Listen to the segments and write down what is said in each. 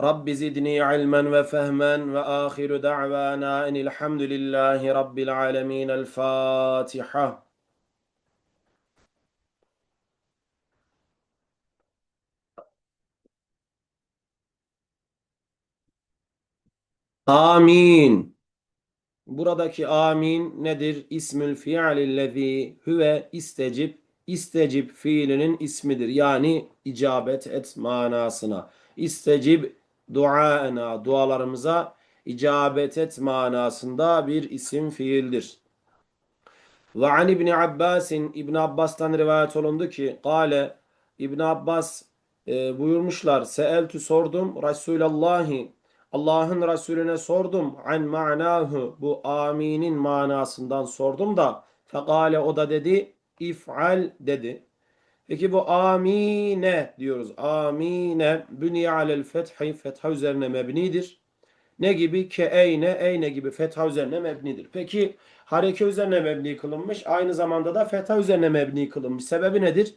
Rabbi zidni ilmen ve fehmen ve ahiru da'vana enilhamdülillahi rabbil alemin. El Fatiha. Amin. Buradaki amin nedir? İsmül fi'alillezî huve istecib. İstecib fiilinin ismidir. Yani icabet et manasına. İstecib duaena dualarımıza icabet et manasında bir isim fiildir. Ve an İbni Abbas'in İbn Abbas'tan rivayet olundu ki kale İbn Abbas e, buyurmuşlar Seeltü sordum Resulallahi Allah'ın Resulüne sordum an ma'nahu bu aminin manasından sordum da fekale o da dedi if'al dedi. Peki bu amine diyoruz. Amine bünye alel fethi fetha üzerine mebnidir. Ne gibi? Ke eyne eyne gibi fetha üzerine mebnidir. Peki hareke üzerine mebni kılınmış. Aynı zamanda da fetha üzerine mebni kılınmış. Sebebi nedir?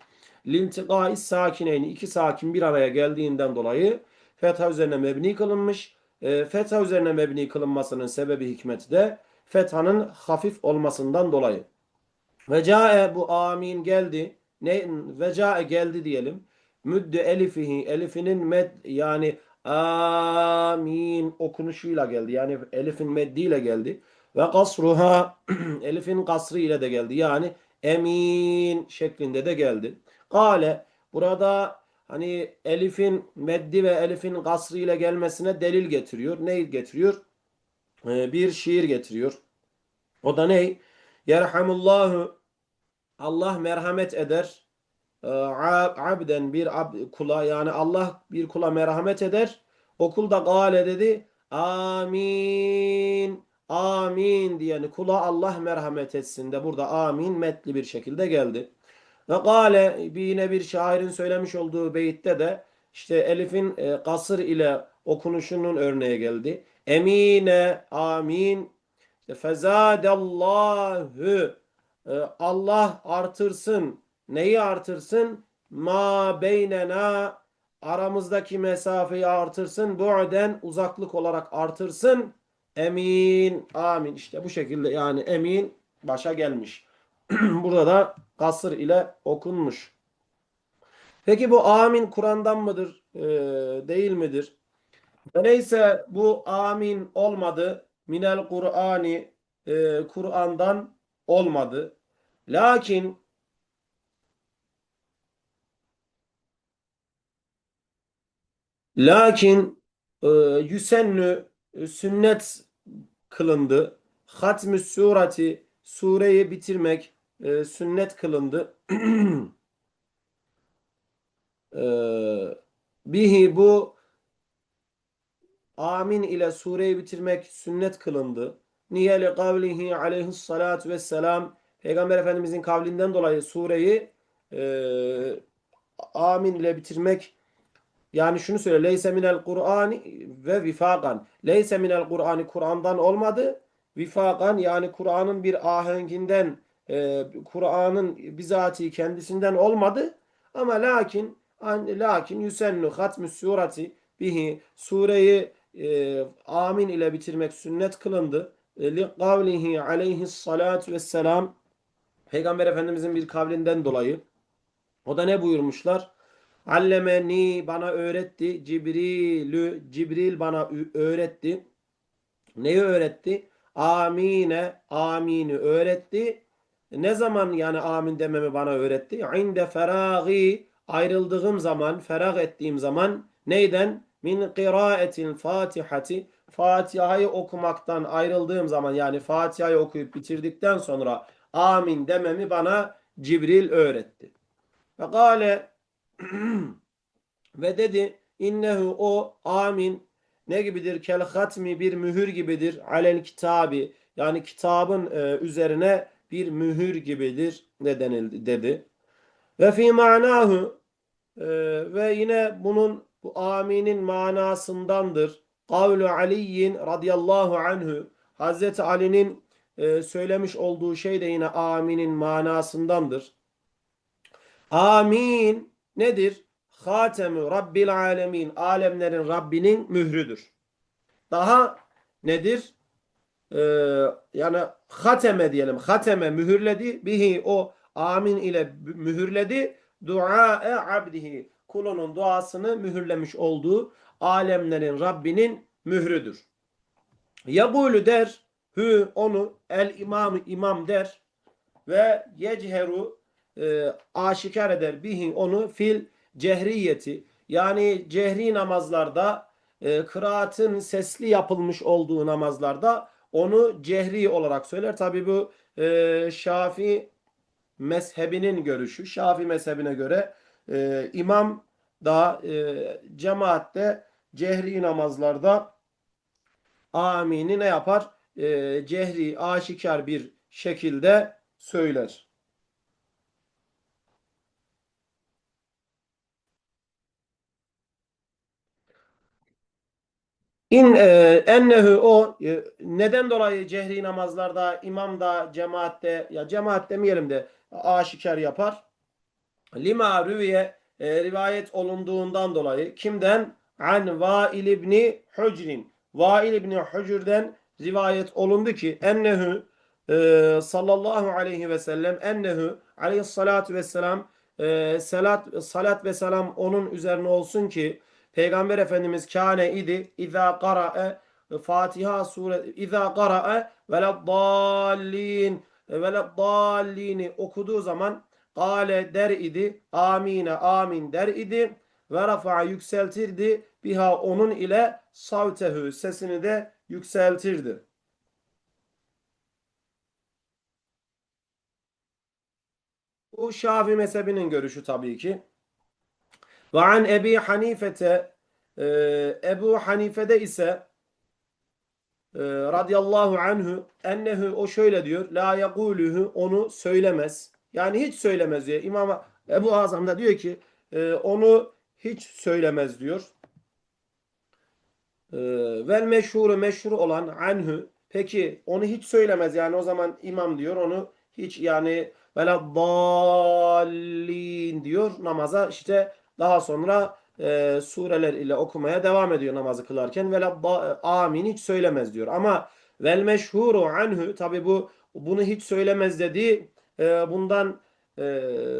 Lintiqai sakineyni iki sakin bir araya geldiğinden dolayı fetha üzerine mebni kılınmış. E, fetha üzerine mebni kılınmasının sebebi hikmeti de fethanın hafif olmasından dolayı. Ve cae bu amin geldi. Ne ve cae geldi diyelim. Müddü elifihi elifinin med yani amin okunuşuyla geldi. Yani elifin meddiyle geldi. Ve kasruha elifin kasrı ile de geldi. Yani emin şeklinde de geldi. Kale burada hani elifin meddi ve elifin kasrı ile gelmesine delil getiriyor. Ne getiriyor? Ee, bir şiir getiriyor. O da ne? Yerhamullahu Allah merhamet eder. Ee, abden bir ab, kula yani Allah bir kula merhamet eder. O kul da gale dedi. Amin. Amin diyeni kula Allah merhamet etsin de burada amin metli bir şekilde geldi. Ve gale yine bir şairin söylemiş olduğu beyitte de işte Elif'in e, kasır ile okunuşunun örneği geldi. Emine amin. Fezadallahu Allah artırsın. Neyi artırsın? Ma beynena aramızdaki mesafeyi artırsın. Bu'den uzaklık olarak artırsın. Emin. Amin. İşte bu şekilde yani emin başa gelmiş. Burada da kasır ile okunmuş. Peki bu amin Kur'an'dan mıdır? Ee, değil midir? Neyse bu amin olmadı. Minel Kur'ani e, Kur'an'dan olmadı. Lakin lakin e, yüsennü e, sünnet kılındı. Hatmü surati sureyi bitirmek e, sünnet kılındı. e, bihi bu amin ile sureyi bitirmek sünnet kılındı. Niye li kavlihi aleyhissalatu vesselam Peygamber Efendimizin kavlinden dolayı sureyi e, amin ile bitirmek yani şunu söyle leyse minel Kur'an ve vifakan. Leyse minel Kur'ani Kur'an'dan olmadı. Vifakan yani Kur'an'ın bir ahenginden e, Kur'an'ın bizatihi kendisinden olmadı. Ama lakin lakin yusennu hatmü surati bihi sureyi e, amin ile bitirmek sünnet kılındı. E, li kavlihi aleyhissalatu vesselam Peygamber Efendimizin bir kavlinden dolayı o da ne buyurmuşlar? Allemeni bana öğretti. Cibrilü Cibril bana öğretti. Neyi öğretti? Amine amini öğretti. Ne zaman yani amin dememi bana öğretti? İnde feragi ayrıldığım zaman, ferag ettiğim zaman neyden? Min kıraatil fatihati Fatiha'yı okumaktan ayrıldığım zaman yani Fatiha'yı okuyup bitirdikten sonra amin dememi bana Cibril öğretti. Ve gale ve dedi innehu o amin ne gibidir? Kel hatmi bir mühür gibidir. Alel kitabi yani kitabın e, üzerine bir mühür gibidir ne denildi dedi. Ve fi manahu e, ve yine bunun bu aminin manasındandır. Kavlu Aliyin radıyallahu anhu Hazreti Ali'nin e, söylemiş olduğu şey de yine aminin manasındandır. Amin nedir? Hatemü Rabbil alemin. Alemlerin Rabbinin mührüdür. Daha nedir? Ee, yani hateme diyelim. Hateme mühürledi. Bihi o amin ile mühürledi. Duae abdihi. Kulunun duasını mühürlemiş olduğu alemlerin Rabbinin mührüdür. Yabulu der. Hü onu el imam imam der ve yechheru e, aşikar eder bihi onu fil cehriyeti yani cehri namazlarda e, kıraatın sesli yapılmış olduğu namazlarda onu cehri olarak söyler. Tabi bu e, Şafi mezhebinin görüşü. Şafi mezhebine göre e, imam da e, cemaatte cehri namazlarda amini ne yapar? E, cehri aşikar bir şekilde söyler. İn e, ennehu o e, neden dolayı cehri namazlarda imam da cemaatte ya cemaat demeyelim de aşikar yapar. Lima rüviye e, rivayet olunduğundan dolayı kimden? An Vail ibni Hucrin. Vail ibni Hucr'den rivayet olundu ki ennehu e, sallallahu aleyhi ve sellem ennehu aleyhissalatu vesselam e, salat, salat ve selam onun üzerine olsun ki Peygamber Efendimiz kâne idi izâ qara'e Fatiha sure izâ qara'e veleddallin veleddallini okuduğu zaman Kale der idi. Amine amin der idi. Ve rafa'a yükseltirdi. Biha onun ile savtehu sesini de yükseltirdi. Bu Şafi mezhebinin görüşü tabii ki. Ve an Ebi Hanifete e, Ebu Hanife'de ise e, radıyallahu anhu ennehu o şöyle diyor la yekuluhu onu söylemez. Yani hiç söylemez diyor. İmam Ebu Azam da diyor ki e, onu hiç söylemez diyor. E, vel meşhuru meşhur olan anhu. Peki onu hiç söylemez yani o zaman imam diyor. Onu hiç yani vela dallin diyor. Namaza işte daha sonra e, sureler ile okumaya devam ediyor namazı kılarken. Ve amin hiç söylemez diyor. Ama vel meşhuru anhu tabi bu bunu hiç söylemez dediği e, bundan e,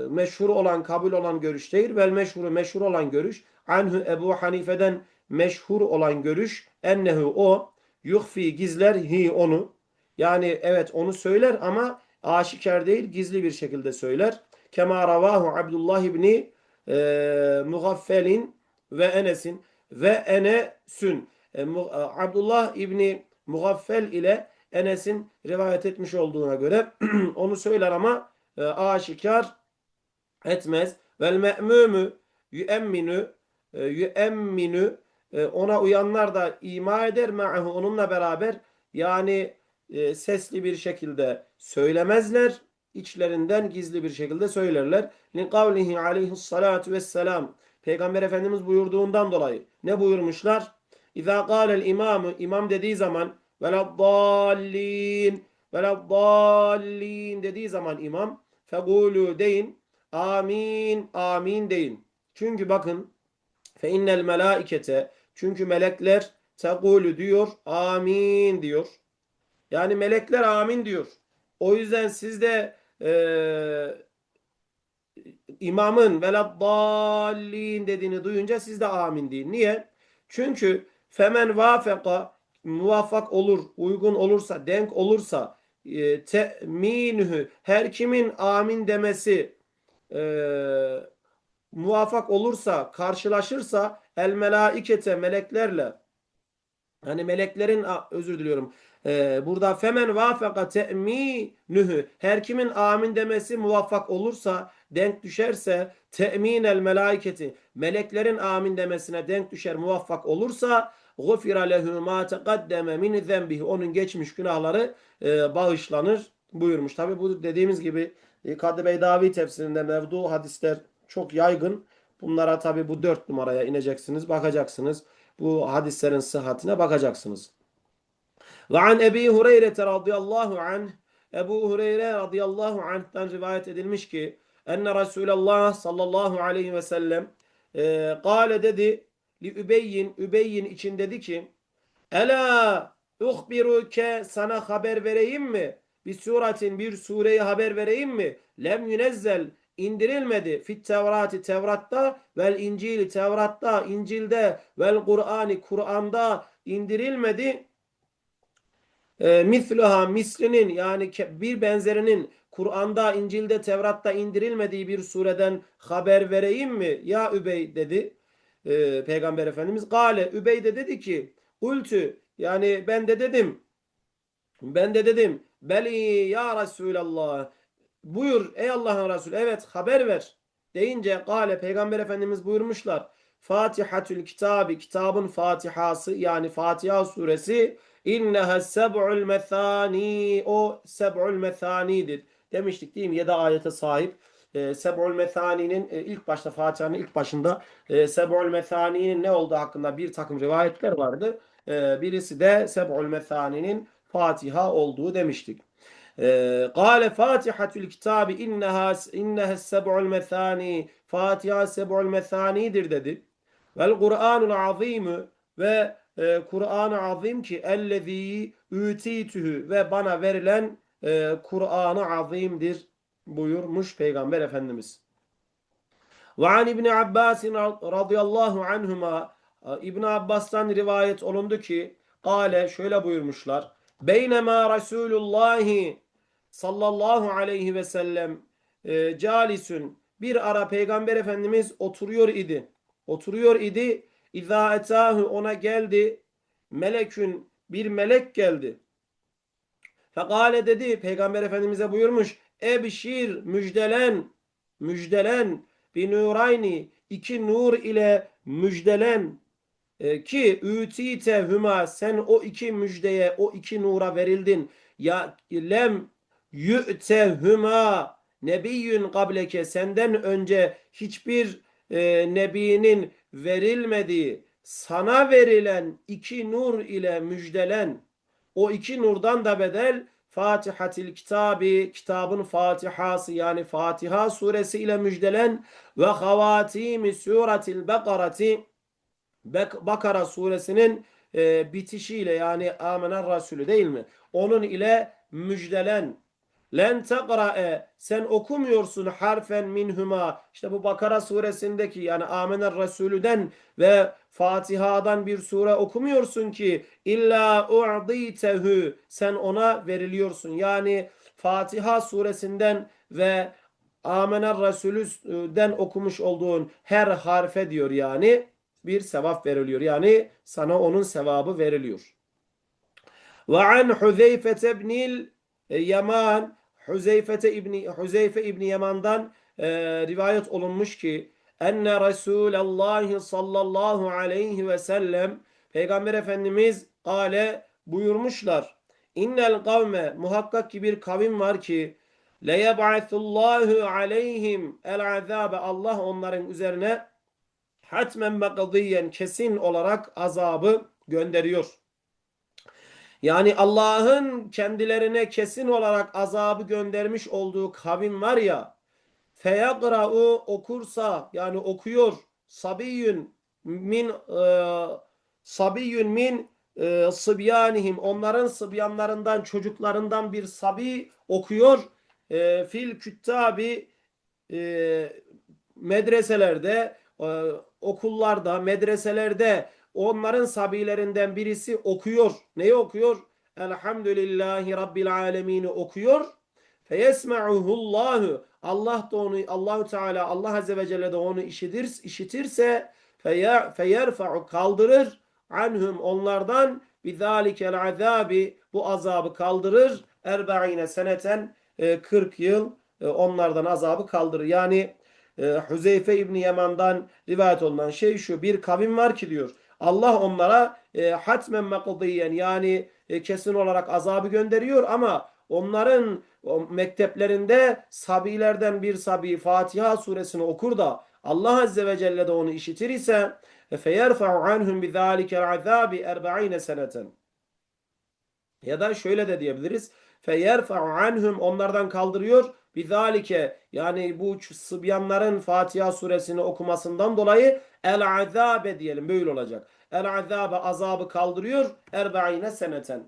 meşhur olan kabul olan görüş değil. Vel meşhuru meşhur olan görüş anhu Ebu Hanife'den meşhur olan görüş ennehu o yuhfi gizler hi onu yani evet onu söyler ama aşikar değil gizli bir şekilde söyler. Kema ravahu Abdullah ibni e, Mugaffelin ve Enes'in ve Enes'ün e, e, Abdullah İbni Mugaffel ile Enes'in rivayet etmiş olduğuna göre onu söyler ama e, aşikar etmez. Vel me'mûmü yüemminu e, yüemminu e, ona uyanlar da ima eder ma'hu onunla beraber yani e, sesli bir şekilde söylemezler içlerinden gizli bir şekilde söylerler. Li kavlihi aleyhissalatu vesselam Peygamber Efendimiz buyurduğundan dolayı ne buyurmuşlar? İza kâlel imamı imam dediği zaman veleddallin veleddallin dediği zaman imam fegulu deyin amin amin deyin. Çünkü bakın fe innel melaikete çünkü melekler tegulu diyor amin diyor. Yani melekler amin diyor. O yüzden siz de e, imamın veleddallin dediğini duyunca siz de amin deyin. Niye? Çünkü femen vafeka muvaffak olur, uygun olursa, denk olursa e, teminühü her kimin amin demesi e, muvaffak olursa, karşılaşırsa el melaikete meleklerle hani meleklerin özür diliyorum ee, burada femen vafaka te'minühü her kimin amin demesi muvaffak olursa denk düşerse te'minel melaiketi meleklerin amin demesine denk düşer muvaffak olursa gufira lehu ma teqaddeme min zenbihi onun geçmiş günahları e, bağışlanır buyurmuş. Tabi bu dediğimiz gibi e, Kadı Beydavi tefsirinde mevdu hadisler çok yaygın. Bunlara tabi bu dört numaraya ineceksiniz, bakacaksınız. Bu hadislerin sıhhatine bakacaksınız. Ve an Ebi Hureyre radıyallahu anh Ebu Hureyre radıyallahu anh'tan rivayet edilmiş ki enne Resulullah sallallahu aleyhi ve sellem e, kâle dedi li Übeyyin Übeyyin için dedi ki Ela uhbiruke sana haber vereyim mi? Bir suratin bir sureyi haber vereyim mi? Lem yunezzel indirilmedi fit tevrati Tevrat'ta vel incili Tevrat'ta İncil'de vel Kur'ani Kur'an'da indirilmedi e, misluha mislinin yani bir benzerinin Kur'an'da, İncil'de, Tevrat'ta indirilmediği bir sureden haber vereyim mi? Ya Übey dedi e, Peygamber Efendimiz. Gale Übey de dedi ki Ultü yani ben de dedim ben de dedim Beli ya Resulallah buyur ey Allah'ın Resulü evet haber ver deyince Gale Peygamber Efendimiz buyurmuşlar Fatihatül kitabı kitabın Fatihası yani Fatiha suresi İnneha seb'ul methani o seb'ul methanidir. Demiştik değil mi? 7 ayete sahip. E, seb'ul methani'nin e, ilk başta Fatiha'nın ilk başında e, seb'ul methani'nin ne olduğu hakkında bir takım rivayetler vardı. E, birisi de seb'ul methani'nin Fatiha olduğu demiştik. Kale Fatihatül kitabı inneha inneha seb'ul methani Fatiha seb'ul methanidir dedi. Vel Kur'anul azimü ve e, Kur'an-ı Azim ki ellezî ütitühü ve bana verilen e, Kur'an-ı Azim'dir buyurmuş Peygamber Efendimiz. Ve an İbni Abbas radıyallahu anhuma İbn Abbas'tan rivayet olundu ki Kale şöyle buyurmuşlar. Beynema Resulullahi sallallahu aleyhi ve sellem e, calisün bir ara Peygamber Efendimiz oturuyor idi. Oturuyor idi İza etahu ona geldi. Melekün bir melek geldi. Fekale dedi Peygamber Efendimiz'e buyurmuş. Ebşir müjdelen müjdelen bir nurayni iki nur ile müjdelen e, ki ütite hüma sen o iki müjdeye o iki nura verildin. Ya lem yü'te hüma nebiyyün kableke senden önce hiçbir e, nebinin verilmediği sana verilen iki nur ile müjdelen o iki nurdan da bedel Fatihatil kitabı kitabın Fatihası yani Fatiha suresi ile müjdelen ve havatimi suratil bekarati Bakara suresinin e, bitişiyle yani Amener Resulü değil mi? Onun ile müjdelen Len tekra'e sen okumuyorsun harfen minhuma. İşte bu Bakara suresindeki yani Amener Resulü'den ve Fatiha'dan bir sure okumuyorsun ki illa u'ditehu sen ona veriliyorsun. Yani Fatiha suresinden ve Amener Resulü'den okumuş olduğun her harfe diyor yani bir sevap veriliyor. Yani sana onun sevabı veriliyor. Ve an Huzeyfe ibnil Yaman Huzeyfe İbni, Huzeyfe İbni Yaman'dan e, rivayet olunmuş ki enne Resulallah sallallahu aleyhi ve sellem Peygamber Efendimiz kale buyurmuşlar. İnnel kavme muhakkak ki bir kavim var ki leyeb'atullahu aleyhim el azabe Allah onların üzerine hatmen makadiyen kesin olarak azabı gönderiyor. Yani Allah'ın kendilerine kesin olarak azabı göndermiş olduğu kavim var ya feyagra'u okursa yani okuyor sabiyyün min e, sabiyyün min e, sıbyanihim onların sıbyanlarından çocuklarından bir sabi okuyor. E, fil küttabi e, medreselerde e, okullarda medreselerde onların sabilerinden birisi okuyor. Neyi okuyor? Elhamdülillahi Rabbil alemini okuyor. Feyesma'uhullahu Allah da onu Allahu Teala Allah Azze ve Celle de onu işitir, işitirse feyerfa'u kaldırır anhum onlardan bizalikel azabi bu azabı kaldırır erba'ine seneten 40 e, yıl e, onlardan azabı kaldırır. Yani e, Hüzeyfe İbni Yaman'dan rivayet olunan şey şu. Bir kavim var ki diyor. Allah onlara e, hatmen mekdiyen yani e, kesin olarak azabı gönderiyor ama onların o mekteplerinde sabilerden bir sabi Fatiha suresini okur da Allah Azze ve Celle de onu işitir ise فَيَرْفَعُ عَنْهُمْ بِذَٰلِكَ الْعَذَابِ اَرْبَعِينَ seneten ya da şöyle de diyebiliriz. فَيَرْفَعُ عَنْهُمْ Onlardan kaldırıyor. بِذَٰلِكَ Yani bu sıbyanların Fatiha suresini okumasından dolayı el azabe diyelim. Böyle olacak. El azabe azabı kaldırıyor. Erbaine seneten.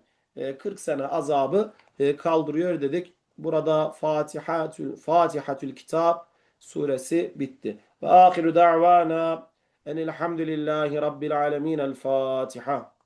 40 sene azabı e, kaldırıyor dedik. Burada Fatihatül, Fatihatül Kitap suresi bitti. Ve ahiru da'vana enilhamdülillahi rabbil alemin. El Fatiha.